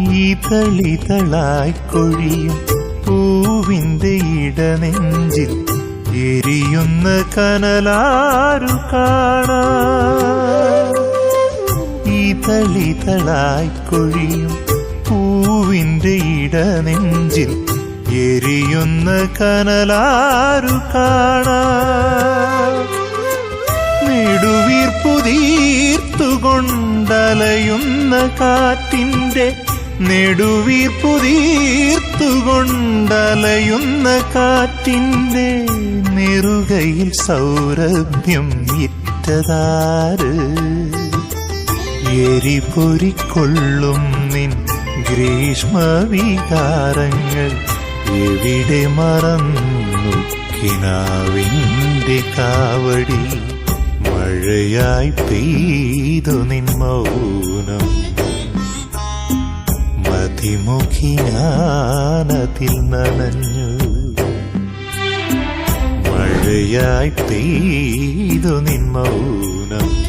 ഈതളിതളായി കൊഴിയും പൂവിന്റെ ഇടനെഞ്ചിൽ എരിയുന്ന കനലാരു കാണാ. ഈതളിതളായി കൊഴിയും പൂവിന്റെ ഇടനെഞ്ചിൽ എരിയുന്ന കനലാരു കാണാ. നെടുവീർപ്പുതീർത്തുകൊണ്ടലയുന്ന കാറ്റിന്റെ നെടുവീർപ്പുതീർത്തുകൊണ്ടലയുന്ന കാറ്റിന്റെ നെറുകയിൽ സൗരഭ്യം ഇറ്റതാര്? എരിപൊരിക്കൊള്ളും നിൻ ഗ്രീഷ്മവികാരങ്ങൾ എവിടെ മറന്നു? കിനാവിന്റെ കാവടി മഴയായി പെയ്തു നിൻ മൗനം. മതിമുഖി ഞാനതിൽ നനഞ്ഞു. മഴയായി പെയ്തു നിൻ മൗനം.